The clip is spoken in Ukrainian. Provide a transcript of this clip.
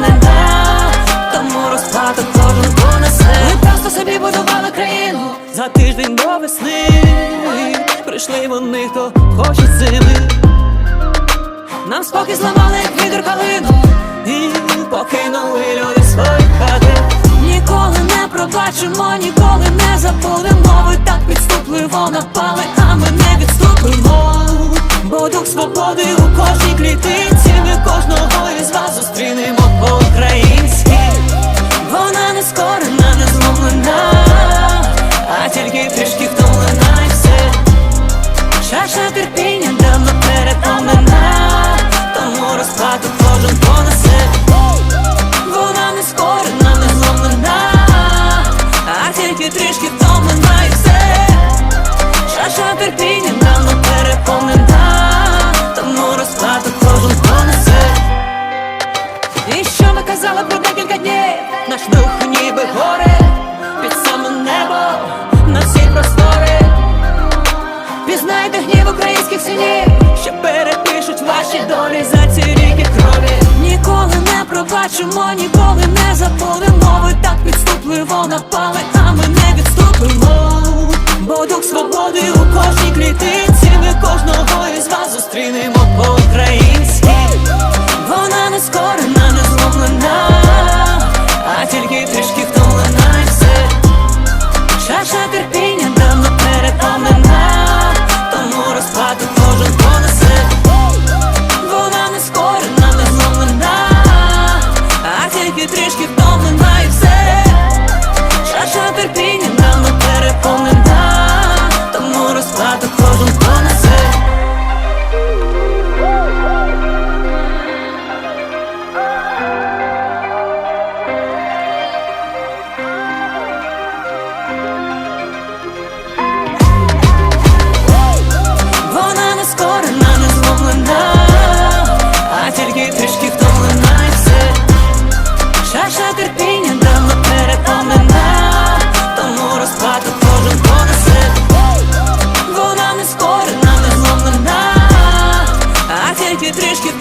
не дав, тому розплату кожен понесе. Ми просто собі будували країну за тиждень до весни. Прийшли вони, хто хоче сили. Нам спокій зламали, як відер калину І покинули люди свої хати. Ніколи не пробачимо, ніколи не забудемо. Ви так підступливо напали. Тільки трішки втомлена і Чаша терпіння давно переповнена Тому розплату кожен понесе. Вона не скорена, не зломлена. А тільки трішки втомлена не ніколи не забудемо. Ви так підступливо напали, а ми не відступимо. Бо дух свободи у кожній клітинці. вітришки